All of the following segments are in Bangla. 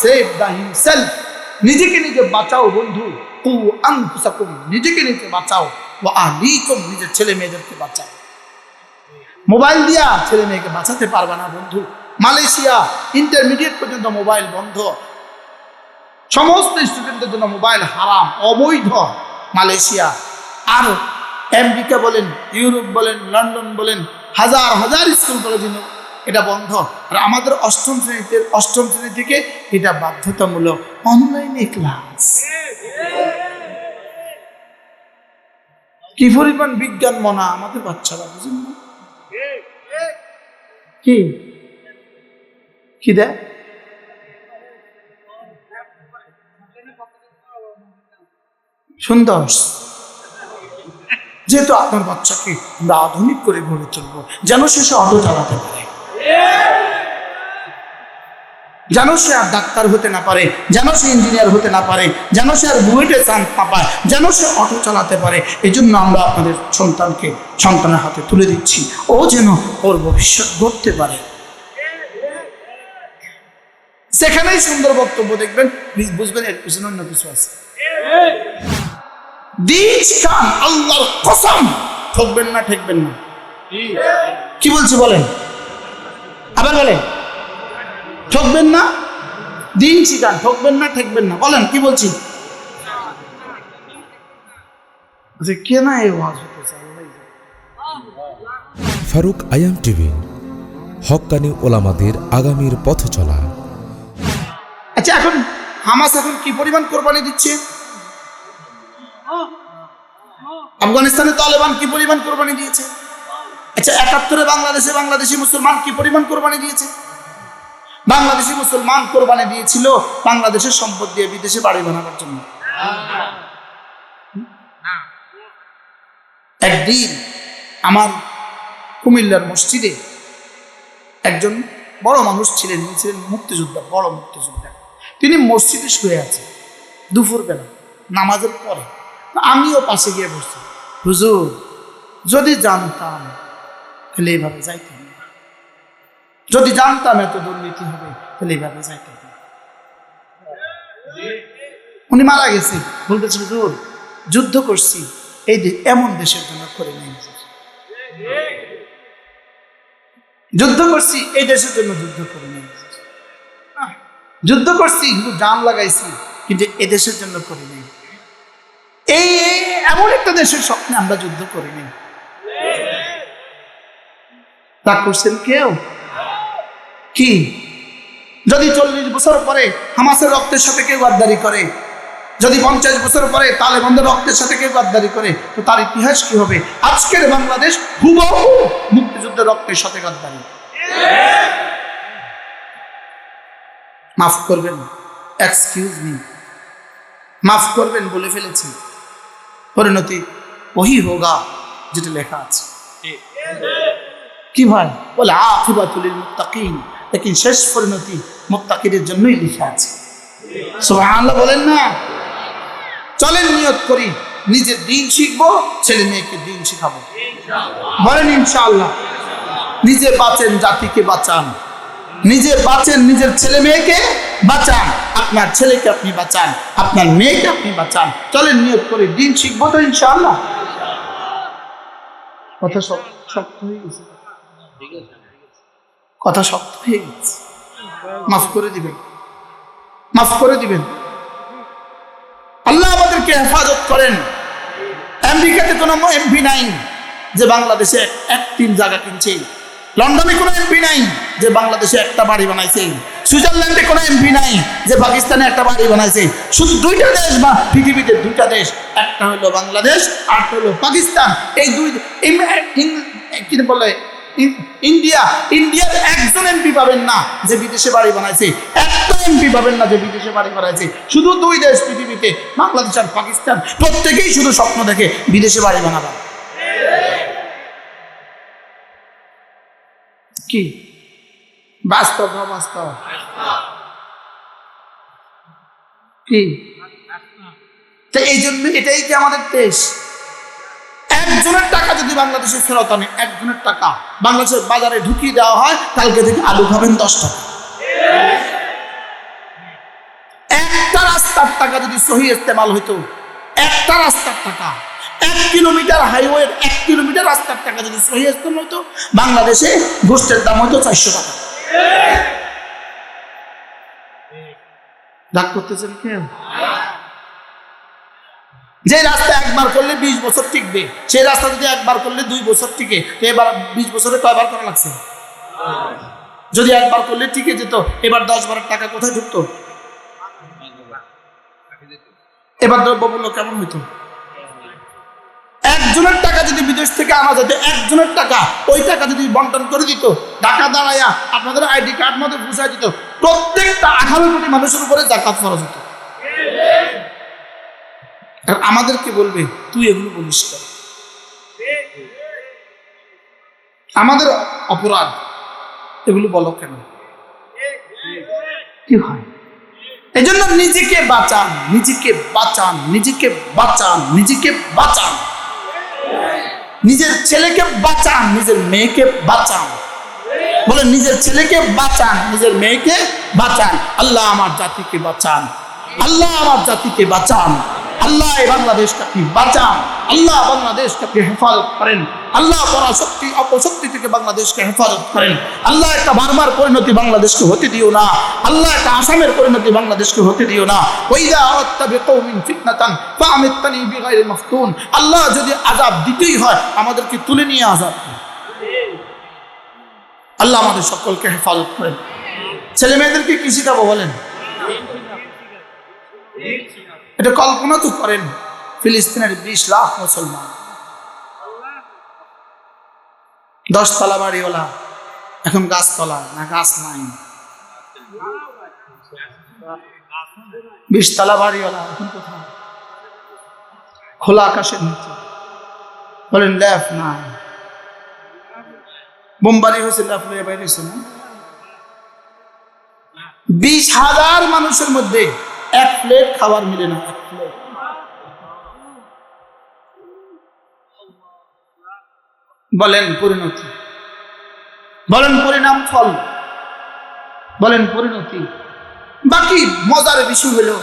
সেভ দ্য হিমসেলফ নিজেকে নিজে বাঁচাও বন্ধু। কু আনফুসাকুম, নিজেকে নিজে বাঁচাও। ও আহলিকুম নিজের ছেলে মেয়েদেরকে বাঁচাও। মোবাইল দিয়া ছেলে মেয়েকে বাঁচাতে পারবে না বন্ধু। মালয়েশিয়া ইন্টারমিডিয়েট পর্যন্ত মোবাইল বন্ধ। সমস্ত স্টুডেন্টদের জন্য মোবাইল হারাম, অবৈধ। মালয়েশিয়া, আর আমেরিকা বলেন, ইউরোপ বলেন, লন্ডন বলেন, হাজার হাজার স্কুল কলেজ এটা বন্ধ। আর আমাদের অষ্টম শ্রেণীতে অষ্টম শ্রেণি থেকে এটা বাধ্যতামূলক অনলাইনে ক্লাস কি পরিমাণ বিজ্ঞান মনা, আমাদের বাচ্চারা, বুঝেন না? কি? কি দেয় সুন্দর। যেহেতু আপনার বাচ্চাকে আমরা আধুনিক করে গড়ে তুলব, যেন সে সে অটো চালাতে পারে। যেন সে আর ডাক্তার হতে না পারে যেন সে ইঞ্জিনিয়ার হতে না পারে যেন সে আর বুয়েটে চান্স না পায় যেন সে অটো চালাতে পারে। এই জন্য আমরা আপনাদের সন্তানকে সন্তানের হাতে তুলে দিচ্ছি। ও যেন ওর ভবিষ্যৎ গড়তে পারে। সেখানেই সুন্দর বক্তব্য দেখবেন বুঝবেন এর পিছনে অন্য কিছু আছে। আল্লাহর কসম ঠকবেন না ঠেকবেন না। কি বলছে বলেন? আবার বলেন ঠকবেন না? দিন শিখান ঠকবেন না ঠেকবেন না। বলেন কি বলছি? আচ্ছা কে না এই ওয়াজ হতেছে ফারুক আয়াম টিভি হকানি ওলামাদের আগামীর পথ চলা। আচ্ছা এখন হামাস এখন কি পরিমাণ কোরবানি দিচ্ছে? আফগানিস্তানে তালেবান কি পরিমাণ কোরবানি দিয়েছে? আচ্ছা একাত্তরে বাংলাদেশে বাংলাদেশি মুসলমান কি পরিমাণ কোরবানি দিয়েছে? বাংলাদেশি মুসলমান কোরবানি দিয়েছিল বাংলাদেশের সম্পদ দিয়ে বিদেশে বাড়ি বানাবার জন্য। একদিন আমার কুমিল্লার মসজিদে একজন বড় মানুষ ছিলেন ছিলেন মুক্তিযোদ্ধা, বড় মুক্তিযোদ্ধা। তিনি মসজিদে শুয়ে আছে দুপুরবেলা, নামাজের পরে। আমিও পাশে গিয়ে বসছি। হুজুর, যদি জানতাম তাহলে এইভাবে যাইতাম না যদি জানতাম এত দুর্নীতি হবে, তাহলে এইভাবে যাইতাম না উনি মারা গেছে। বলতেছে, হুজুর, যুদ্ধ করছি। এই এমন দেশের জন্য করে নেই। যুদ্ধ করছি, এই দেশের জন্য যুদ্ধ করে নেই। যুদ্ধ করছি, কিন্তু জান লাগাইছি, কিন্তু এ দেশের জন্য করে নেই। এই, এমন একটা দেশের স্বপ্নে আমরা যুদ্ধ করে নেই। তা করছেন কেউ? কি? যদি চল্লিশ বছর পরে হামাসের রক্তের সাথে কেউ গাদ্দারি করে, যদি পঞ্চাশ বছর পরে তালেবানদের রক্তের সাথে কেউ গাদ্দারি করে, তো তার ইতিহাস কি হবে? আজকের বাংলাদেশ হুবহু মুক্তিযুদ্ধের রক্তের সাথে গাদ্দারি। মাফ করবেন এক্সকিউজ মি মাফ করবেন বলে ফেলেছি। পরিণতি ওহি হোগা, যেটা লেখা আছে। কি ভাই? বলে আখিবাতুলিল মুত্তাকিন লেকিন শেষ পরিণতি মুত্তাকিদের জন্যই লেখা আছে। সুবহানাল্লাহ বলেন না। চলেন নিয়ত করি, নিজের দিন শিখব, ছেলে মেয়েকে দিন শিখাবো। বলেন, ইনশাআল্লাহ, নিজে বাঁচেন জাতিকে বাঁচান। নিজে বাঁচেন নিজের ছেলে মেয়েকে বাঁচান। আপনার ছেলেকে আপনি বাঁচান, আপনার মেয়েকে আপনি বাঁচান। চলেন নিয়ত করে, দিন শিখব তো ইনশাআল্লাহ। কথা শক্ত হয়ে গেছে। কথা শক্ত হয়ে গেছে। মাফ করে দিবেন। মাফ করে দিবেন। আল্লাহ আমাদেরকে হেফাজত করেন। আমেরিকাতে কোনো এমপি নাই যে বাংলাদেশে এক তিন জায়গা কিনছে। লন্ডনে কোনো এমপি নাই যে বাংলাদেশে একটা বাড়ি বানাইছে। সুইজারল্যান্ডে কোনো এমপি নাই যে পাকিস্তানে একটা বাড়ি বানাইছে। শুধু দুইটা দেশ বা পৃথিবীতে দুইটা দেশ, একটা হলো বাংলাদেশ আর হলো পাকিস্তান। এই দুই কি বলে ইন্ডিয়া, ইন্ডিয়ার একজন এমপি পাবেন না যে বিদেশে বাড়ি বানাইছে। একটা এমপি পাবেন না যে বিদেশে বাড়ি বানাইছে। শুধু দুই দেশ পৃথিবীতে, বাংলাদেশ আর পাকিস্তান, প্রত্যেকেই শুধু স্বপ্ন দেখে বিদেশে বাড়ি বানাবা। কি? বাস্তব না বাস্তব? কি? তো এই জন্য এটাই কি আমাদের দেশ? একজনের টাকা যদি বাংলাদেশে ফেরত আনে, একজনের টাকা বাংলাদেশের বাজারে ঢুকিয়ে দেওয়া হয়, কালকে থেকে আলু খাবেন দশ টাকা। একটা রাস্তার টাকা যদি সহি ইস্তেমাল হইতো, একটা রাস্তার টাকা, এক কিলোমিটার হাইওয়ে এক কিলোমিটার রাস্তার টাকা যদি সহি ইস্তেমাল হইতো, বাংলাদেশে গোষ্ঠের দাম হইতো চারশো টাকা। রাগ করতেছেন কেউ? যে রাস্তা একবার করলে বিশ বছর টিকবে সেই রাস্তা যদি একবার করলে দুই বছর টিকে, তো এবার বিশ বছরে কয়বার করা লাগছে? যদি একবার করলে টিকে যেত, এবার দশ বারের টাকা কোথায় ঢুকতো? এবার দ্রব্যমূল্য কেমন হইতো? একজনের টাকা যদি বিদেশ থেকে আনা যেত, একজনের টাকা, ওই টাকা যদি বন্টন করে দিত, টাকা দাঁড়াইয়া আপনাদের আইডি কার্ড মধ্যে বুঝাই দিত, প্রত্যেকটা আঠারো কোটি মানুষের উপরে জাকাত ফরজ হতো আর আমাদেরকে বলবে তুই এগুলো বলিস কেন? আমাদের অপরাধ এগুলো বলো কেন? কি হয়? এই জন্য নিজেকে বাঁচান নিজেকে বাঁচান নিজেকে বাঁচান নিজেকে বাঁচান। নিজের ছেলেকে বাঁচান নিজের মেয়েকে বাঁচান। বলে নিজের ছেলেকে বাঁচান নিজের মেয়েকে বাঁচান। আল্লাহ আমার জাতিকে বাঁচান। আল্লাহ আমার জাতিকে বাঁচান। আল্লাহ বাংলাদেশকে আপনি বাঁচান। আল্লাহ বাংলাদেশকে আপনি হেফাজত করেন। আল্লাহ পরাশক্তি, অপশক্তি থেকে বাংলাদেশকে হেফাজত করেন। আল্লাহ একটা বারবার পরিণতি বাংলাদেশকে হতে দিও না। আল্লাহ একটা আসামের পরিণতি বাংলাদেশকে হতে দিও না। ওইদা ফিতনাতান ফাআমিত্তানি বিগাইরি মাফতুন। আল্লাহ যদি আযাব দিতেই হয়, আমাদেরকে তুলে নিয়ে আযাব। আল্লাহ আমাদের সকলকে হেফাজত করেন। ছেলে মেয়েদেরকে কি শিখাবো বলেন? এটা কল্পনা তো করেন, ফিলিস্তিনের বিশ লাখ মুসলমান। দশতলা বাড়িওয়ালা, এখন গাছতলা, না গাছ নাই। বিশতলা বাড়িওয়ালা, এখন কোথায়? খোলা আকাশের নিচে। বলেন ল্যাফ নাই। বোমবারি হয়েছে ল্যাফ লয়ে বাইরে না? বিশ হাজার মানুষের মধ্যে এক প্লেট খাবার মিলে না। এক প্লেট বলেন পরিণতি। বলেন পরিণাম ফল। বলেন পরিণতি। বাকি মজার বিষয় হলো,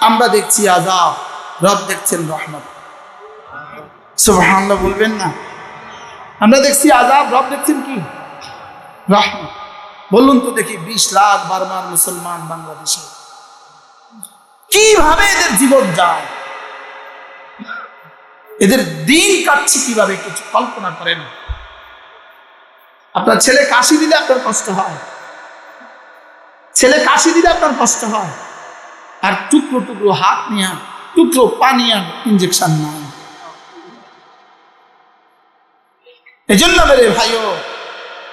আমরা দেখছি আজাব রব দেখছেন রহমত। সুবহানাল্লাহ বলবেন না? আমরা দেখছি আজাব রব দেখছেন কি? রহমত। বলুন তো দেখি, বিশ লাখ বারবার মুসলমান বাংলাদেশে। কীভাবে এদের জীবন যায়? এদের দিন কাটছে কীভাবে কিছু কল্পনা করেন। আপনার ছেলে কাশি দিলে আপনার কষ্ট হয়। ছেলে কাশি দিলে আপনার কষ্ট হয়। আর টুকরো টুকরো হাত নিয়ে, টুকরো পানি আর ইঞ্জেকশন নেয়। এজন্য মেরে ভাইও,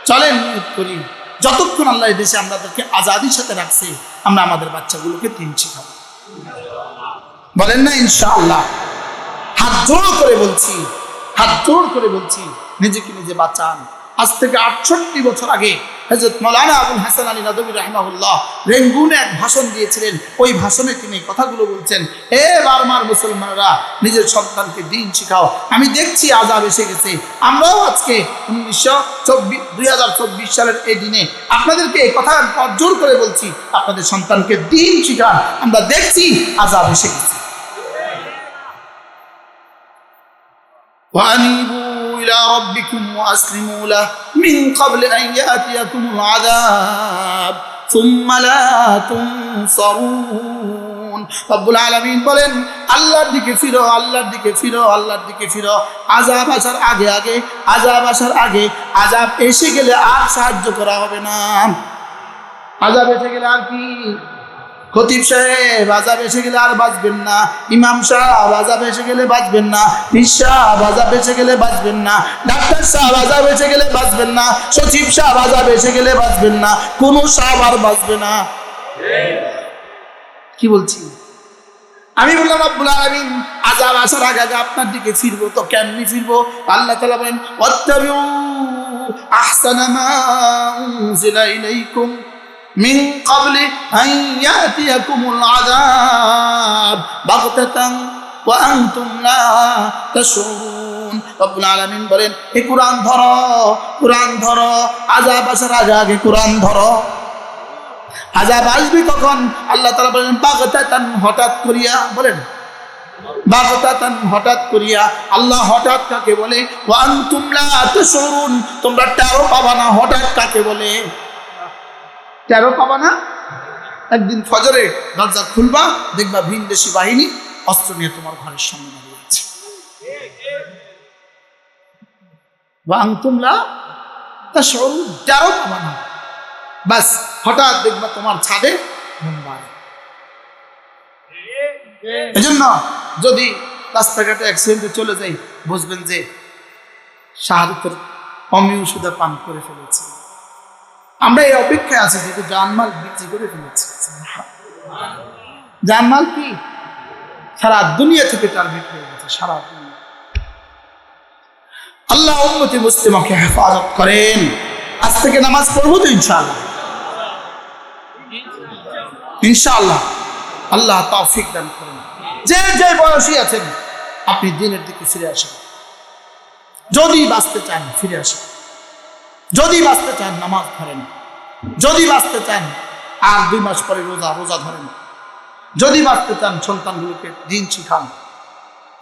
চলেন করি, যতক্ষণ আল্লাহ দেশে আমাদেরকে আজাদির সাথে রাখছে, আমরা আমাদের বাচ্চাগুলোকে তিন শিখাবো। বলেন না, ইনশাআল্লাহ। হাত জোর করে বলছি, হাত জোর করে বলছি, নিজেকে নিজে বাঁচান। আজ থেকে আটষট্টি বছর আগে হজরত মৌলানা আবুল হাসান আলী নদবী রহমাহুল্লাহ রেঙ্গুনে এক ভাষণ দিয়েছিলেন। ওই ভাষণে তিনি কথাগুলো বলছেন, এ বারমার মুসলমানরা, নিজের সন্তানকে দিন শিখাও। আমি দেখছি আজাব এসে গেছে। আমরাও আজকে উনিশশো চব্বিশ, দুই সালের এই দিনে আপনাদেরকে এই কথা জোর করে বলছি, আপনাদের সন্তানকে দিন শিখান। আমরা দেখছি আজাব এসে গেছে। وأنيبوا إلى ربكم وأسلموا له من قبل أن يأتيكم العذاب ثم لا تنصرون রব্বুল আলামিন বলেন আল্লাহর দিকে ফিরো আল্লাহর দিকে ফিরো আল্লাহর দিকে ফিরো আজাব আসার আগে আগে আজাব আসার আগে আজাব এসে গেলে আর সাহায্য করা হবে না আজাব এসে গেলে আর কি খতিব সাহেব আজাব এসে গেলে আর বাঁচবেন না। ইমাম সাহেব আজাব এসে গেলে বাঁচবেন না। পীর সাহেব আজাব এসে গেলে বাঁচবেন না। ডাক্তার সাহেব আজাব এসে গেলে বাঁচবেন না। সচিব সাহেব আজাব এসে গেলে বাঁচবেন না। কোনো সাহেব আর বাঁচবে না। কি বলছি? আমি বললাম আব্বুল আলামিন আজাব আসার আগে আগে আপনার দিকে ফিরবো। তো কেমনি ফিরবো? আল্লাহ তাআলা বলেন, ওয়াত্তাবিউ আহসানা মা উনজিলা ইলাইকুম। মিং কাবলি আইয়াতিয়াকুমুল আযাব বাগতাতান ওয়া আনতুম লা তাশুরুন রব্বুল আলামিন বলেন এই কোরআন ধরো কোরআন ধরো, আযাব আসার আগে আগে ধরো। আজাব আসবে কখন? আল্লাহ তালা বলেন, বাগতাতান হঠাৎ করিয়া, বলেন। বাগতাতান হঠাৎ করিয়া, আল্লাহ হঠাৎ কাকে বলে? ওয়ান তুমলা এত সরুন তোমরা টারো পাবা না, হঠাৎ কাকে বলে? টেরো পাবা না? একদিন ফজরে দরজা খুলবা, দেখবা ভিন দেশি বাহিনী অস্ত্র নিয়ে তোমার ঘরের সামনে দাঁড়িয়ে আছে। তুমলা তশরুন টেরো পাবা না। বাস হঠাৎ দেখবা তোমার ছাদে মুম্বাই। এজন্য যদি রাস্তাঘাটে অ্যাক্সিডেন্টে চলে যাই, বুঝবেন যে শাহাদতের অমীয় সুদা পান করে ফেলেছে। আমরা এই অপেক্ষায় আছি যেহেতু জানমাল বিক্রি করে ফেলেছি। জানমাল কি? সারা দুনিয়া থেকে টার্গেট হয়ে গেছে, সারা দুনিয়া। আল্লাহ উন্নতি মুসলিমকে হেফাজত করেন। আজ থেকে নামাজ পড়ব তো ইনশাআল্লাহ। ইনশাআল্লাহ। আল্লাহ তৌফিক দান করেন। যে যে বয়সী আছেন, আপনি দিনের দিকে ফিরে আসেন। যদি বাঁচতে চান, ফিরে আসেন। যদি বাঁচতে চান, নামাজ ধরেন। যদি বাঁচতে চান, আর দুই মাস পরে রোজা রোজা ধরেন। যদি বাঁচতে চান, সন্তানগুলোকে দিন শিখান।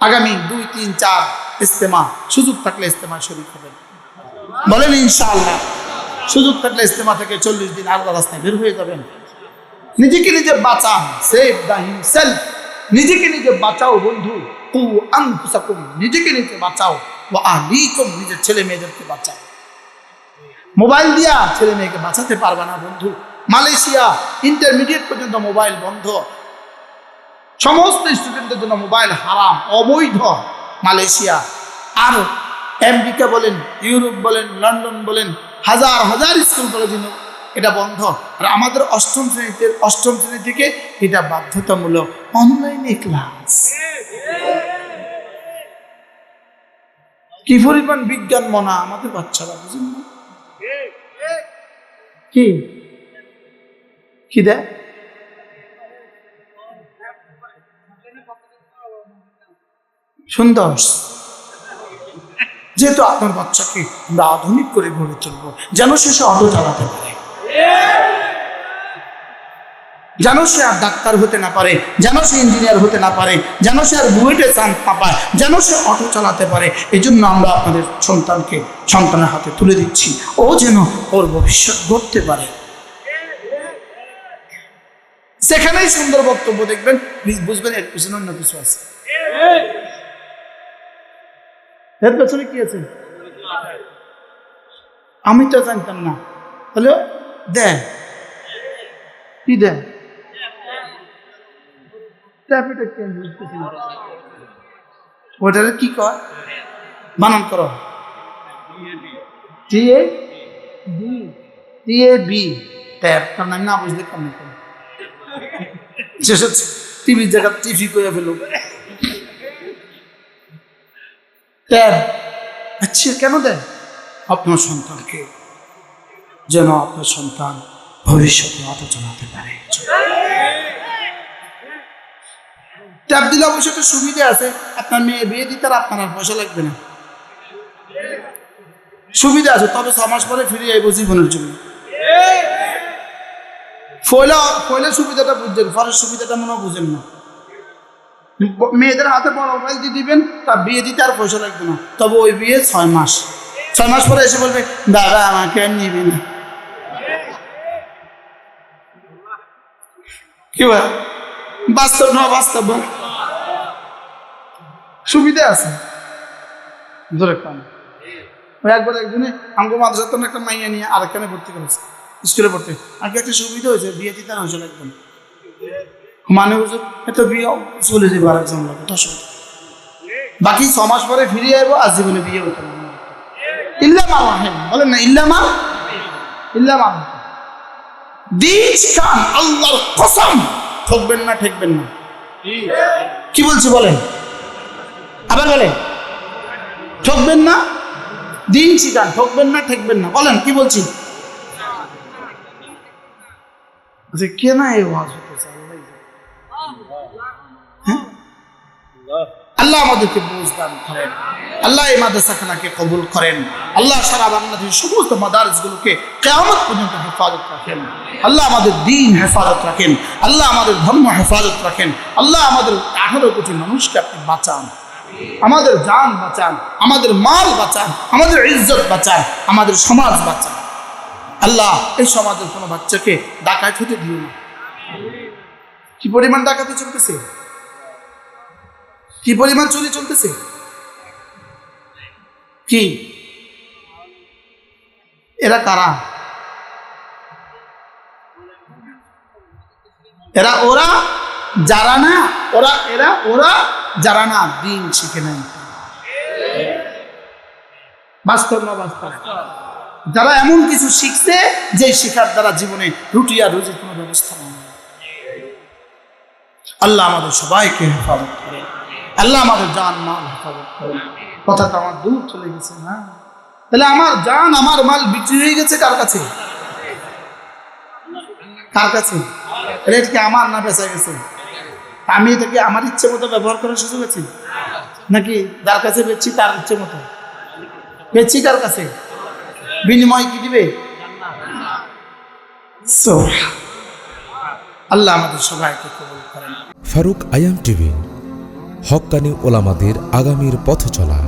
আগামী দুই, তিন, চার ইস্তেমা, সুযোগ থাকলে ইস্তেমা শরীর হবেন বলেন ইনশাআল্লাহ, সুযোগ থাকলে ইস্তেমা থেকে চল্লিশ দিন আল্লাহ রাস্তায় বের হয়ে যাবেন। নিজেকে নিজে বাঁচান সেভ দ্য হিমসেলফ নিজেকে নিজে বাঁচাও বন্ধু। কু আনফুসাকুম, নিজেকে নিজে বাঁচাও। ও আহলিকুম নিজের ছেলে মেয়েদেরকে বাঁচাও। মোবাইল দিয়া ছেলে মেয়েকে বাঁচাতে পারবে না, বন্ধু। মালয়েশিয়া ইন্টারমিডিয়েট পর্যন্ত মোবাইল বন্ধ। সমস্ত স্টুডেন্টদের জন্য মোবাইল হারাম, অবৈধ মালয়েশিয়া। আর আমেরিকা বলেন, ইউরোপ বলেন, লন্ডন বলেন, হাজার হাজার স্কুল কলেজ এটা বন্ধ। আর আমাদের অষ্টম শ্রেণীতে অষ্টম শ্রেণি থেকে এটা বাধ্যতামূলক অনলাইনে ক্লাস কি পরিমাণ বিজ্ঞান মনা আমাদের বাচ্চারা, বুঝুন না? কি? কি দেয় সুন্দর। যেহেতু আপনার বাচ্চাকে আমরা আধুনিক করে গড়ে তুলব, যেন সে সে অটো চালাতে পারে। যেন সে আর ডাক্তার হতে না পারে, যেন সে ইঞ্জিনিয়ার হতে না পারে, যেন সে আর বুয়েটে চান্স না পায়, যেন সে অটো চালাতে পারে। এই জন্য আমরা আপনাদের সন্তানকে সন্তানের হাতে তুলে দিচ্ছি। ও যেন ওর ভবিষ্যৎ গড়তে পারে। সেখানেই সুন্দর বক্তব্য দেখবেন। বুঝবেন এর পিছনে অন্য কিছু আছে। এর পেছনে কি আছে? আমি তো জানতাম না। তাহলে দেন কি দেন ট্যাপিটা কেন বুঝতেছি না কি কয়? বানান করো। T A B. T A B. Tap কারণ আমি না বুঝলে কেমন করে শেষ হচ্ছে। টিভির জায়গা টিভি করে ফেলো ট্যাব আচ্ছা কেন দেয় আপনার সন্তানকে যেন আপনার সন্তান ভবিষ্যতে অটো চালাতে পারে। ট্যাব দিলে অবশ্য একটা সুবিধা আছে। আপনার মেয়ে বিয়ে দিতে আর আপনার আর পয়সা লাগবে না। সুবিধা আছে, তবে ছ মাস পরে ফিরে আইব জীবনের জন্য। ফয়লা ফয়লা সুবিধাটা বুঝছেন পরের সুবিধাটা মনে বুঝেন না। মেয়েদের হাতে বড় মোবাইল দিয়ে দিবেন তা বিয়ে দিতে আর পয়সা লাগবে না। তবে ওই বিয়ে ছয় মাস। ছয় মাস পরে এসে বলবে, দাদা, আমাকে আর নিবি না। কি বাস্তব না বাস্তব সুবিধা আছে। ধরে ওই একবার একজনে আমাকে মাদ্রাসার তো একটা মাইয়া নিয়ে আরেকখানে ভর্তি করেছে স্কুলে পড়তে আগে একটা সুবিধা হয়েছে বিয়ে দিতে আর হয়েছে লাগবে না মানে বুঝো এত বিয়ে চলে যাবে আর একজন বাকি ছ মাস পরে ফিরে যাব আর জীবনে বিয়ে হতো না। ইল্লা মা বলেন না ইল্লা মা? ইল্লা মা। দিস খান আল্লাহর কসম ঠকবেন না ঠেকবেন না। কি বলছে বলেন? আবার বলেন ঠকবেন না? দিন শিখান ঠকবেন না, ঠেকবেন না। বলেন, কি বলছি? আচ্ছা কেন এই ওয়াজ। হ্যাঁ? আল্লাহ আমাদেরকে বুঝ দান করেন। আল্লাহ এই মাদ্রাসাখানাকে কবুল করেন। আল্লাহ সারা বাংলাদেশের সমস্ত পর্যন্ত হেফাজত রাখেন। আল্লাহ আমাদের দিন হেফাজত রাখেন। আল্লাহ আমাদের ধর্ম হেফাজত রাখেন। আল্লাহ আমাদের আঠারো কোটি মানুষকে আপনি বাঁচান। আমাদের জান বাঁচান, আমাদের মাল বাঁচান, আমাদের ইজ্জত বাঁচান, আমাদের সমাজ বাঁচান। আল্লাহ এই সমাজের কোনো বাচ্চাকে ডাকাত হতে দিও না। কি পরিমাণ ডাকাতি চলতেছে? কি পরিমাণ চুরি চলতেছে? কি? এরা কারা? এরা ওরা, যারা না, ওরা, এরা ওরা যারা না দিন শিখে নাই বাস্তব না বাস্তব? যারা এমন কিছু শিখছে যে শিখার দ্বারা জীবনে রুটি আর রুজির কোনো ব্যবস্থা নেই। আল্লাহ আমাদের সবাইকে হেফাজত করে। আল্লাহ আমাদের জান, মাল হেফাজত করে। কথা তো আমার দূর চলে গেছে না? তাহলে আমার জান, আমার মাল বিক্রি হয়ে গেছে কার কাছে? কার কাছে? রেট কি আমার না বেচা গেছে? আমি এটাকে আমার ইচ্ছে মতো ব্যবহার করার সুযোগ আছে? নাকি যার কাছে বেচছি তার ইচ্ছে মতো? বেচছি কার কাছে? বিনিময় কি দিবে? আল্লাহ আমাদের সবাইকে ফারুক আয়াম টিভি, হকানি ওলামাদের আগামীর পথ চলা